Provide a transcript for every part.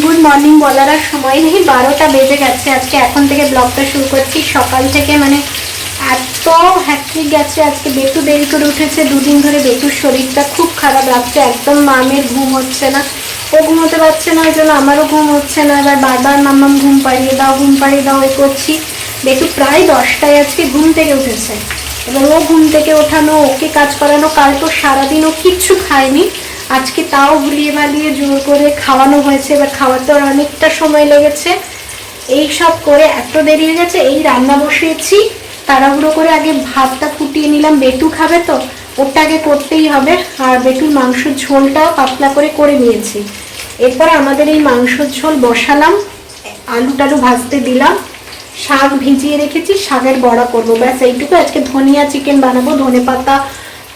Good morning বলার আর সময় নেই। বারোটা বেজে গেছে আজকে। এখন থেকে ব্লগটা শুরু করছি। সকাল থেকে মানে এত হ্যাট্রিক গেছে আজকে। বেটু দেরি করে উঠেছে। দুদিন ধরে বেতুর শরীরটা খুব খারাপ লাগছে। একদম মামের ঘুম হচ্ছে না। ও ঘুমোতে পারছে না, ওই জন্য আমারও ঘুম হচ্ছে না। এবার বারবার মাম্মাম ঘুম পাড়িয়ে দাও, ঘুম পাড়িয়ে দাও এই করছি। বেতু প্রায় দশটায় আজকে ঘুম থেকে উঠেছে। এবার ও ঘুম থেকে ওঠানো, ওকে কাজ করানো, কাল তো সারাদিন ও কিচ্ছু খায়নি। আজকে তাও ভুলিয়ে ভালিয়ে জোর করে খাওয়ানো হয়েছে, এবার খাওয়াতে ওর অনেকটা সময় লেগেছে। এই সব করে এত দেরি হয়ে গেছে, এই রান্না বসিয়েছি, তাড়াহুড়ো করে আগে ভাতটা ফুটিয়ে নিলাম। বেটু খাবে তো ওটা আগে করতেই হবে। আর বেটুর মাংসের ঝোলটাও পাতলা করে করে নিয়েছি। এরপর আমাদের এই মাংসের ঝোল বসালাম, আলু টালু ভাজতে দিলাম। শাক ভিজিয়ে রেখেছি, শাকের বড়া করব। ব্যাস এইটুকু আজকে ধনিয়া চিকেন বানাবো ধনে পাতা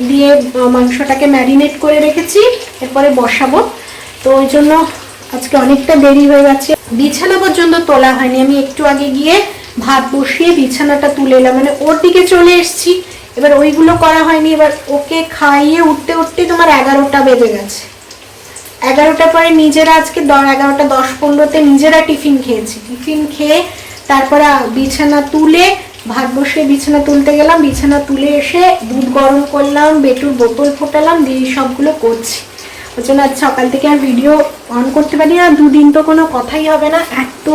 দিয়ে মাংসটাকে ম্যারিনেট করে রেখেছি, এরপরে বসাবো। তো ওই জন্য আজকে অনেকটা দেরি হয়ে গেছে। বিছানা পর্যন্ত তোলা হয়নি। আমি একটু আগে গিয়ে ভাত বসিয়ে বিছানাটা তুলে এলাম। মানে ওর দিকে চলে এসেছি। এবার ওইগুলো করা হয়নি। এবার ওকে খাইয়ে উঠতে উঠতে তোমার এগারোটা বেজে গেছে। এগারোটা পরে নিজেরা আজকে এগারোটা দশ পনেরোতে নিজেরা টিফিন খেয়েছি। টিফিন খেয়ে তারপরে বিছানা তুলে ভাত বসে বিছানা তুলতে গেলাম, বিছানা তুলে এসে দুধ গরম করলাম, বেটুর বোতল ফোটালাম, দিয়ে সবগুলো করছি। ওই জন্য আজ সকাল থেকে আর ভিডিও অন করতে পারি না দুদিন তো কোনো কথাই হবে না। এত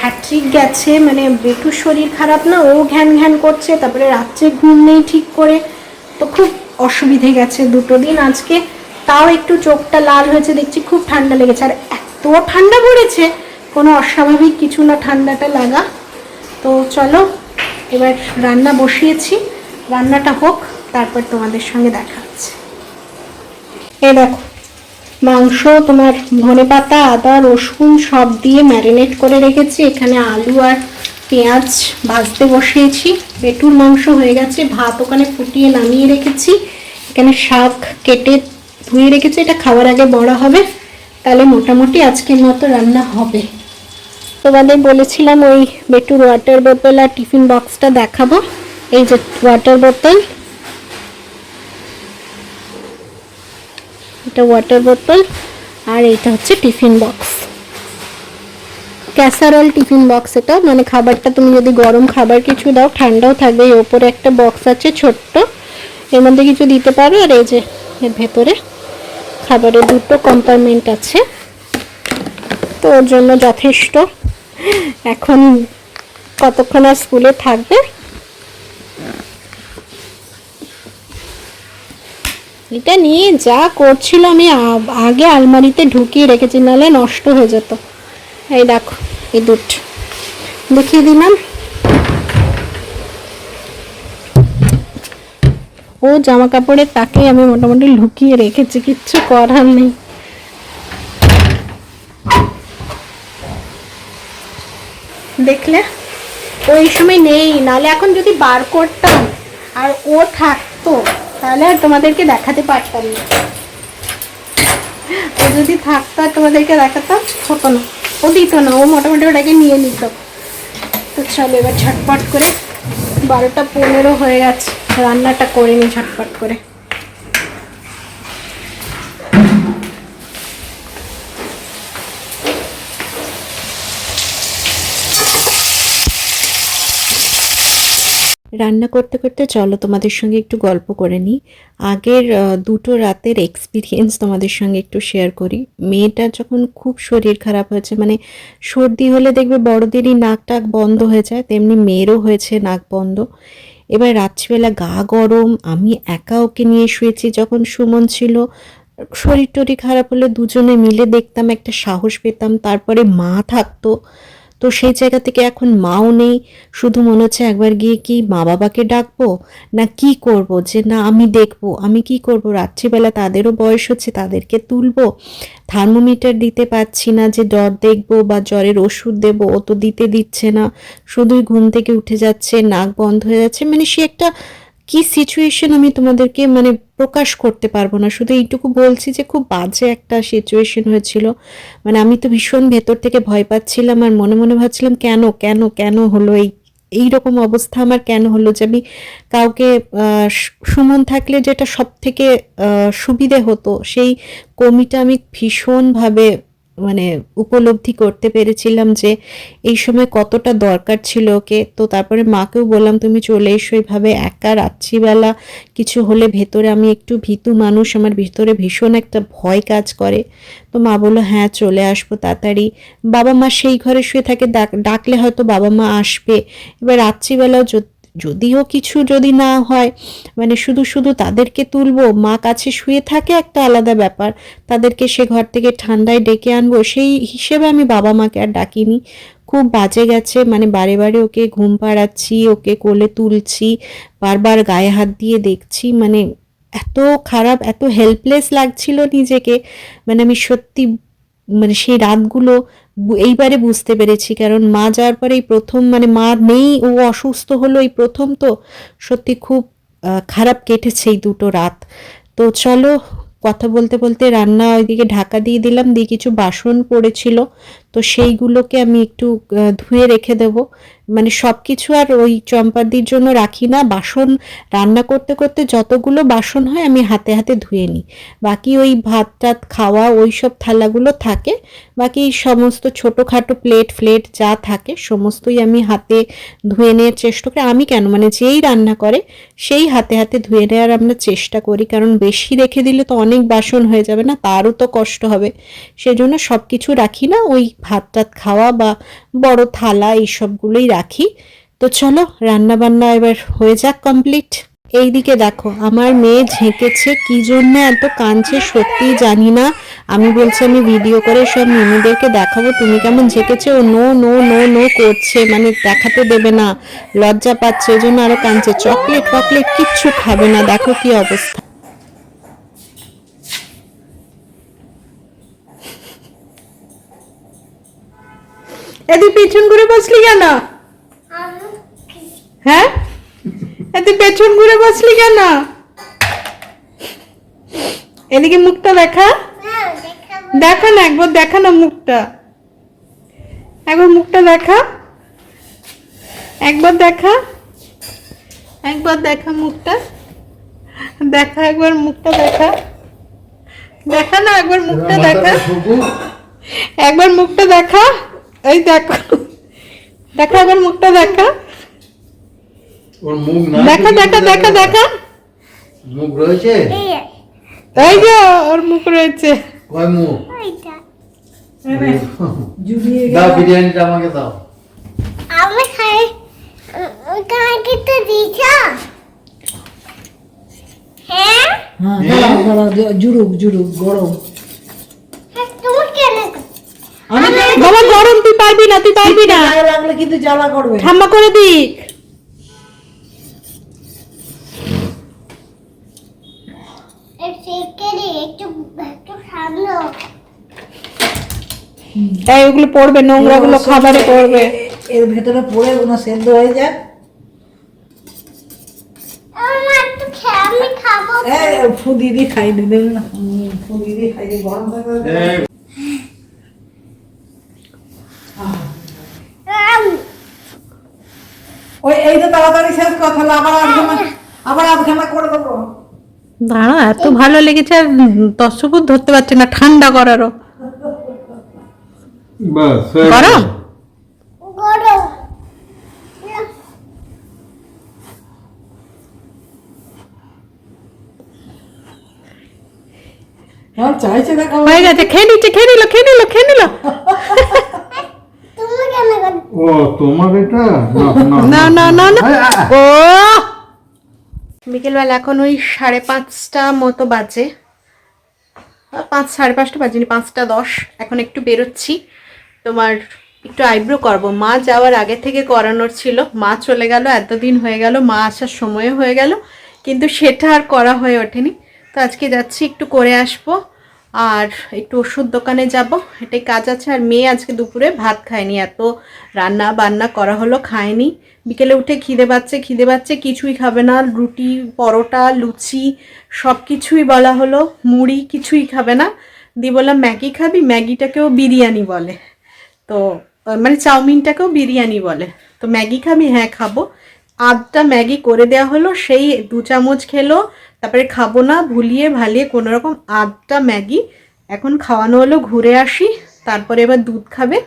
হ্যাট্রিক গেছে মানে বেটুর শরীর খারাপ না, ও ঘ্যান ঘ্যান করছে, তারপরে রাত্রে ঘুম নেই ঠিক করে। তো খুব অসুবিধে গেছে দুটো দিন আজকে। তাও একটু চোখটা লাল হয়েছে, দেখছি খুব ঠান্ডা লেগেছে। আর এত ঠান্ডা পড়েছে, কোনো অস্বাভাবিক কিছু না ঠান্ডাটা লাগা। তো চলো এবার রান্না বসিয়েছি। রান্নাটা হোক, তারপর তোমাদের সঙ্গে দেখা হচ্ছে। এই দেখো, মাংস, তোমার ধনে পাতা, আদা, রসুন সব দিয়ে ম্যারিনেট করে রেখেছি। এখানে আলু আর পেঁয়াজ ভাজতে বসিয়েছি। বেটুর মাংস হয়ে গেছে, ভাত ওখানে ফুটিয়ে নামিয়ে রেখেছি। এখানে শাক কেটে ধুয়ে রেখেছি, এটা খাওয়ার আগে বড় হবে। তাহলে মোটামুটি আজকের মতো রান্না হবে। তোমাদের বলেছিলাম ওই বেটুর ওয়াটার বোতল আর টিফিন বক্সটা দেখাবো। এই যে ওয়াটার বোতল এটা ওয়াটার বোতল আর এটা হচ্ছে tiffin box casserole tiffin box এটা মানে খাবারটা তুমি যদি গরম খাবার কিছু দাও, ঠান্ডাও থাকবে, এই ওপরে একটা বক্স আছে ছোট্ট। এর মধ্যে কিছু দিতে পারো, আর এই যে এর ভেতরে খাবারের দুটো কম্পার্টমেন্ট আছে। তো ওর জন্য যথেষ্ট। এখন কতক্ষণ আর স্কুলে থাকবে? এটা নিয়ে যা করছিল আমি আগে আলমারিতে ঢুকিয়ে রেখেছি নাহলে নষ্ট হয়ে যেত। এই দেখো, এই দুধ দেখিয়ে দিলাম ও জামা কাপড়ের তাকে আমি মোটামুটি লুকিয়ে রেখেছি, কিচ্ছু করার নেই। দেখলে? ওই সময় নেই নালে এখন যদি বার করতাম আর ও থাকতো, তাহলে আর তোমাদেরকে দেখাতে পারতাম না। ও যদি থাকতো আর তোমাদেরকে দেখাতাম, হতো না। ও দিত না, ও মোটামুটি ওটাকে নিয়ে নিত। তো চলো এবার ঝটপট করে বারোটা পনেরো হয়ে গেছে। রান্নাটা করে নি ঝটপট করে। রান্না করতে করতে চলো তোমাদের সঙ্গে একটু গল্প করে নিই। আগের দুটো রাতের এক্সপিরিয়েন্স তোমাদের সঙ্গে একটু শেয়ার করি। মেয়েটা যখন খুব শরীর খারাপ হয়েছে মানে সর্দি হলে দেখবে বড়দেরই নাক টাক বন্ধ হয়ে যায়, তেমনি মেয়েরও হয়েছে নাক বন্ধ। এবার রাত্রিবেলা গা গরম, আমি একা ওকে নিয়ে শুয়েছি, যখন সুমন ছিল, শরীর টরীর খারাপ হলে দুজনে মিলে দেখতাম, একটা সাহস পেতাম, তারপরে মা থাকতো। তো সেই জায়গা থেকে এখন মাও নেই। শুধু মনে হচ্ছে একবার গিয়ে কি মা বাবাকে ডাকবো না কি করব? যে না, আমি দেখব, আমি কি করব? রাত্রিবেলা তাদেরও বয়স হচ্ছে, তাদেরকে তুলবো। থার্মোমিটার দিতে পারছি না যে জ্বর দেখব বা জ্বরের ওষুধ দেবো, ও তো দিতে দিচ্ছে না। শুধুই ঘুম থেকে উঠে যাচ্ছে, নাক বন্ধ হয়ে যাচ্ছে। মানে সে একটা কি সিচুয়েশন আমি তোমাদেরকে মানে প্রকাশ করতে পারব না? শুধু এইটুকু বলছি যে খুব বাজে একটা সিচুয়েশন হয়েছিল। মানে আমি তো ভীষণ ভেতর থেকে ভয় পাচ্ছিলাম আর মনে মনে ভাবছিলাম, কেন কেন কেন হলো এই এই রকম অবস্থা? আমার কেন হলো যে আমি কাউকে সুমন থাকলে যেটা সব থেকে সুবিধে হতো, সেই কমিটা আমি ভীষণভাবে মানে উপলব্ধি করতে পেরেছিলাম যে এই সময় কতটা দরকার ছিল ওকে। তো তারপরে মাকেও বললাম, তুমি চলে এসো এইভাবে একা রাত্রিবেলা। কিছু হলে ভেতরে আমি একটু ভীতু মানুষ, আমার ভিতরে ভীষণ একটা ভয় কাজ করে। তো মা বলল হ্যাঁ চলে আসব তাড়াতাড়ি। বাবা মা সেই ঘরে শুয়ে থাকে, ডাক- ডাকলে হয়তো বাবা মা আসবে। এবার রাত্রিবেলাও যদিও কিছু যদি না হয় মানে শুধু শুধু তাদেরকে তুলবো, মা কাছে শুয়ে থাকে একটা আলাদা ব্যাপার, তাদেরকে সে ঘর থেকে ঠান্ডায় ডেকে আনব, সেই হিসেবে আমি বাবা মাকে আর ডাকিনি। খুব বাজে গেছে মানে বারে বারে ওকে ঘুম পাড়াচ্ছি, ওকে কোলে তুলছি, বারবার গায়ে হাত দিয়ে দেখছি মানে এত খারাপ, এত হেল্পলেস লাগছিল নিজেকে। মানে আমি সত্যি মানে সেই রাতগুলো এইবারে বুঝতে পেরেছি, কারণ মা যাওয়ার পরে এই প্রথম মানে মা নেই, ও অসুস্থ হলো এই প্রথম তো সত্যি খুব খারাপ কেটেছে এই দুটো রাত। তো চলো কথা বলতে বলতে রান্না ওইদিকে ঢাকা দিয়ে দিলাম, দিয়ে কিছু বাসন পড়েছিল। তো সেইগুলোকে আমি একটু ধুয়ে রেখে দেব। মানে সব কিছু আর ওই চম্পাদির জন্য রাখি না। বাসন রান্না করতে করতে যতগুলো বাসন হয় আমি হাতে হাতে ধুয়ে নিই। বাকি ওই ভাত টাত খাওয়া, ওই সব থালাগুলো থাকে। বাকি সমস্ত ছোটোখাটো প্লেট ফ্লেট যা থাকে, সমস্তই আমি হাতে ধুয়ে নেওয়ার চেষ্টা করি। আমি কেন? মানে যেই রান্না করে, সেই হাতে হাতে ধুয়ে নেওয়ার আমরা চেষ্টা করি। কারণ বেশি রেখে দিলে তো অনেক বাসন হয়ে যাবে না, তারও তো কষ্ট হবে। সেজন্য সব কিছু রাখি না। ওই ভাত টাত খাওয়া বা বড় থালা এইসবগুলোই রাখি। তো চলো রান্না বান্না এবার হয়ে যাক কমপ্লিট এইদিকে দেখো, আমার মেয়ে ঝেঁকেছে, কি জন্য এত কাঁদছে সত্যি জানি না। আমি বলছি, আমি ভিডিও করে সব মিমিদেরকে দেখাবো, তুমি কেমন ঝেঁকেছে? ও নো নো নো নো করছে মানে দেখাতে দেবে না। লজ্জা পাচ্ছে ওই জন্য আরও কাঁদছে। চকলেট, ফকলেট কিচ্ছু খাবে না, দেখো কি অবস্থা। এদি পেছন ঘুরে বসলি কেন? হ্যাঁ? এদি পেছন ঘুরে বসলি কেন? এদিকে মুখটা দেখা। দেখা না একবার দেখা না মুখটা। একবার মুখটা দেখা। একবার দেখা। একবার দেখা মুখটা। দেখা একবার মুখটা দেখা। দেখা না একবার মুখটা দেখা। একবার মুখটা দেখা। এই দেখো। দেখা একবার মুখটা দেখা। ওর মুখ না দেখা দেখা দেখা দেখা মুখ রয়েছে? এই যে ওর মুখ রয়েছে। কয় মুখ? দাও বিরিয়ানিটা আমাকে দাও। আমি খাই। ওখানে কিন্তু দিছ হ্যাঁ? হ্যাঁ দাঁড়াও দাঁড়াও জুড়ুক জুড়ুক গরম তুমি কেন আমি বাবা গরম তুই পারবি না তুই পারবি না। লাগলে কিন্তু জ্বালা করবে। ঠাম্মা করে দিক সামনে এই ওগুলো পড়বে নোংরা গুলো খাবারে পড়বে। এর ভেতরে পড়ে ওনা সেদ্ধ হয়ে যায় ফু দিদি খাই দিলে না। ফু দিদি খাই গরম থাকবে এই, আম, ওই এই তো তাড়াতাড়ি শেষ কথা হলো আবার আধখানা আবার আধখানা করে দেবো। দাঁড়া এত ভালো লেগেছে আর ধরতে পারছে না ঠান্ডা করারও। হয়ে গরম হয়ে গেছে খেয়ে নিচ্ছে খেয়ে নিল খেয়ে নিল খেয়ে নিল তুমি কেন করো? ও তোমার এটা? না না না। না। ও! বিকেলবেলা এখন ওই সাড়ে পাঁচটা মতো বাজে। পাঁচ সাড়ে পাঁচটা বাজেনি পাঁচটা দশ। এখন একটু বেরোচ্ছি। তোমার একটু আইব্রো করব। মা যাওয়ার আগে থেকে করানোর ছিল। মা চলে গেল এতদিন হয়ে গেল মা আসার সময় হয়ে গেল। কিন্তু সেটা আর করা হয়ে ওঠেনি। তো আজকে যাচ্ছি একটু করে আসব। আর একটু ওষুধ দোকানে যাব। এটাই কাজ আছে। আর মেয়ে আজকে দুপুরে ভাত খায়নি। এত রান্না বান্না করা হলো, খায়নি। বিকেলে উঠে খিদে পাচ্ছে খিদে পাচ্ছে, কিছুই খাবে না। রুটি, পরোটা, লুচি সব কিছুই বলা হলো। মুড়ি কিছুই খাবে না। দিয়ে বললাম, ম্যাগি খাবি? ম্যাগিটাকেও বিরিয়ানি বলে। তো মানে চাউমিনটাকেও বিরিয়ানি বলে। তো ম্যাগি খাবি? হ্যাঁ খাব। আধটা ম্যাগি করে দেওয়া হলো। সেই দু চামচ খেলো। তারপরে খাব না, ভুলিয়ে ভালিয়ে কোনো রকম আধটা ম্যাগি। এখন খাওয়ানো হলো, ঘুরে আসি, তারপরে এবার দুধ খাবে।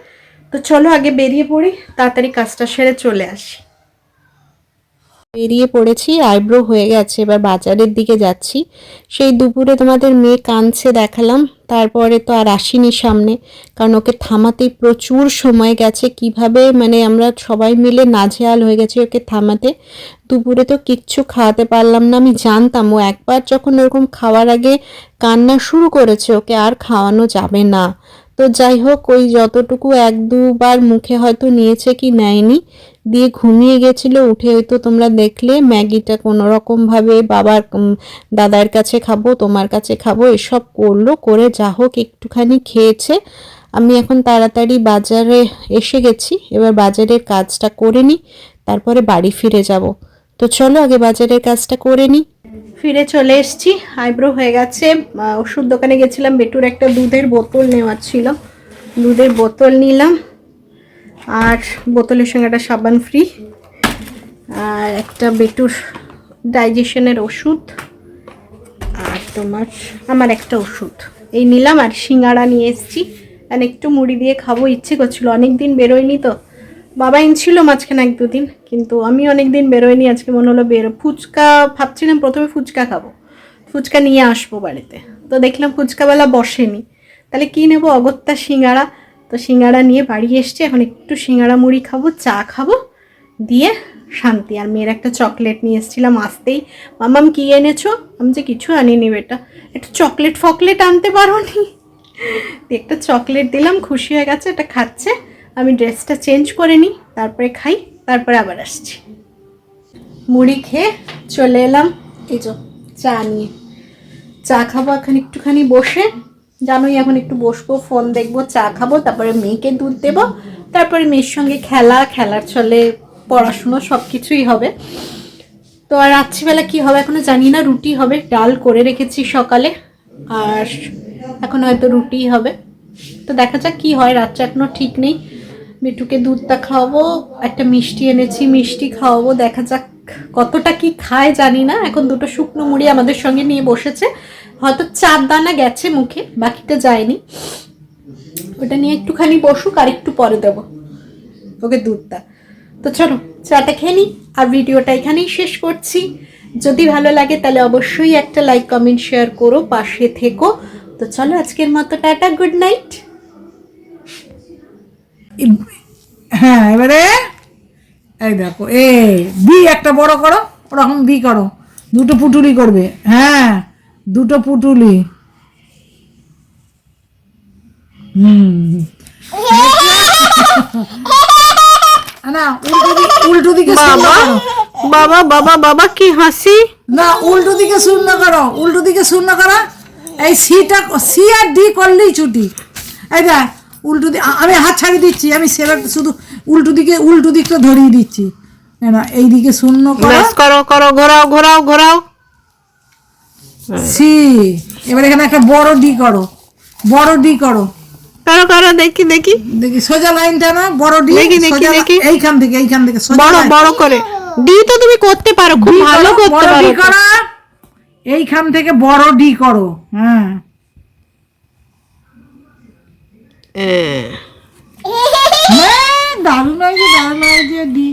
তো চলো আগে বেরিয়ে পড়ি, তাড়াতাড়ি কাজটা সেরে চলে আসি। বেরিয়ে পড়েছি আইব্রো হয়ে গেছে, এবার বাজারের দিকে যাচ্ছি। সেই দুপুরে তোমাদের মেয়ে কাঁদছে দেখালাম, তারপরে তো আর আসিনি সামনে, কারণ ওকে থামাতেই প্রচুর সময় গেছে। কীভাবে মানে আমরা সবাই মিলে নাজেহাল হয়ে গেছি ওকে থামাতে। দুপুরে তো কিচ্ছু খাওয়াতে পারলাম না, আমি জানতাম ও একবার যখন ওরকম খাওয়ার আগে কান্না শুরু করেছে, ওকে আর খাওয়ানো যাবে না। তো যাই হোক, ওই যতটুকু এক দুবার মুখে হয়তো নিয়েছে কি নেয়নি দিয়ে ঘুমিয়ে গেছিল, উঠে হয়তো তোমরা দেখলে, ম্যাগিটা কোনো রকম ভাবে বাবার দাদার কাছে খাব, তোমার কাছে খাব, এসব করল, করে যা হোক একটুখানি খেয়েছে। আমি এখন তাড়াতাড়ি বাজারে এসে গেছি, এবার বাজারের কাজটা করে নিই, তারপরে বাড়ি ফিরে যাব। তো চলো আগে বাজারের কাজটা করে নিই। ফিরে চলে এসছি, আইব্রো হয়ে গেছে ওষুধ দোকানে গেছিলাম, বেটুর একটা দুধের বোতল নেওয়ার ছিল। দুধের বোতল নিলাম আর বোতলের সঙ্গে একটা সাবান ফ্রি। আর একটা বেটুর ডাইজেশনের ওষুধ। আর তোমার, আমার একটা ওষুধ। এই নিলাম আর সিঙ্গাড়া নিয়ে এসেছি। আর একটু মুড়ি দিয়ে খাব, ইচ্ছে করছিল। অনেক দিন বেরোয়নি তো। বাবা এনেছিল মাঝখানে এক দুদিন, কিন্তু আমি অনেক দিন বেরোয়নি। আজকে মনে হলো বেরো, ফুচকা ভাবছিলাম প্রথমে ফুচকা খাব। ফুচকা নিয়ে আসব বাড়িতে। তো দেখলাম ফুচকাওয়ালা বসেনি। তাহলে কী নেব? অগত্যা সিঙ্গাড়া। তো সিঙ্গাড়া নিয়ে বাড়ি এসছি, এখন একটু সিঙ্গাড়া মুড়ি খাব, চা খাব, দিয়ে শান্তি। আর মেয়ের একটা চকলেট নিয়ে এসেছিলাম আসতেই। মামাম কী এনেছো? আমি যে কিছু আনিনি বেটা। একটু চকলেট ফকলেট আনতে পারো নি একটা চকলেট দিলাম, খুশি হয়ে গেছে, এটা খাচ্ছে। আমি ড্রেসটা চেঞ্জ করে নিই, তারপরে খাই, তারপরে আবার আসছি। মুড়ি খেয়ে চলে এলাম। এই চা নিয়ে। চা খাব এখন একটুখানি বসে। জানোই এখন একটু বসবো ফোন দেখব, চা খাব, তারপরে মেয়েকে দুধ দেবো, তারপরে মেয়ের সঙ্গে খেলা, খেলার চলে পড়াশুনো সব কিছুই হবে। তো আর রাত্রিবেলা কি হবে এখনও জানি না, রুটি হবে, ডাল করে রেখেছি সকালে, আর এখন হয়তো রুটি হবে। তো দেখা যাক কি হয় রাত্রে এখনও ঠিক নেই। মিঠুকে দুধটা খাওয়াবো, একটা মিষ্টি এনেছি, মিষ্টি খাওয়াবো, দেখা যাক কতটা কি খায়, জানি না। এখন দুটো শুকনো মুড়ি আমাদের সঙ্গে নিয়ে বসেছে। হয়তো চার দানা গেছে মুখে, বাকিটা যায়নি। ওটা নিয়ে একটুখানি বসুক, আর একটু পরে দেবো ওকে দুধটা। তো চলো, চাটা খেয়ে নিই, আর ভিডিওটা এখানেই শেষ করছি। যদি ভালো লাগে তাহলে অবশ্যই একটা লাইক, কমেন্ট, শেয়ার করো, পাশে থেকো। তো চলো, আজকের মতো টাটা, গুড নাইট। হ্যাঁ এবারে এই দেখো এ বি একটা বড় করো ওরকম বি করো দুটো পুটুলি করবে হ্যাঁ দুটো পুটুলি। হুম। না উল্টো দিকে উল্টো দিকে করো। বাবা বাবা বাবা কি হাসি? না উল্টো দিকে শূন্য করো উল্টো দিকে শূন্য করো। এই সিটা সি আর ডি করলেই ছুটি। এই দেখ উল্টো দিকে আমি হাত ছাড়িয়ে দিচ্ছি আমি সেবার শুধু উল্টো দিকে উল্টো দিকটা ধরিয়ে দিচ্ছি। না এই দিকে শূন্য করো। করো করো ঘোরাও ঘোরাও ঘোরাও। সি এবার এখানে একটা বড় ডি করো। বড় ডি করো। করো করো দেখি দেখি। দেখি সোজা লাইনটা না বড় ডি দেখি, দেখি, দেখি। এইখান থেকে এইখান থেকে বড় বড় করে। ডি তো তুমি করতে পারো খুব ভালো করতে পারো। এইখান থেকে বড় ডি করো হ্যাঁ হ্যাঁ, দারুণ হয়েছে দারুণ হয়েছে দি।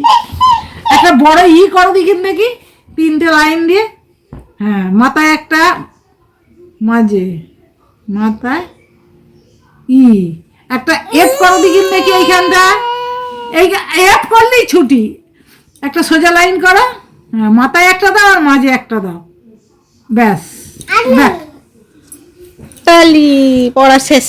একটা বড় ই করো দেখিন দেখি তিনটে লাইন দিয়ে। হ্যাঁ মাথায় একটা মাঝে মাথায় ই। একটা এফ করো দেখিন দেখি এইখানটা এই এফ করলেই ছুটি। একটা সোজা লাইন করো হ্যাঁ মাথায় একটা দাও আর মাঝে একটা দাও। ব্যাস ব্যাস। তালি পড়া শেষ।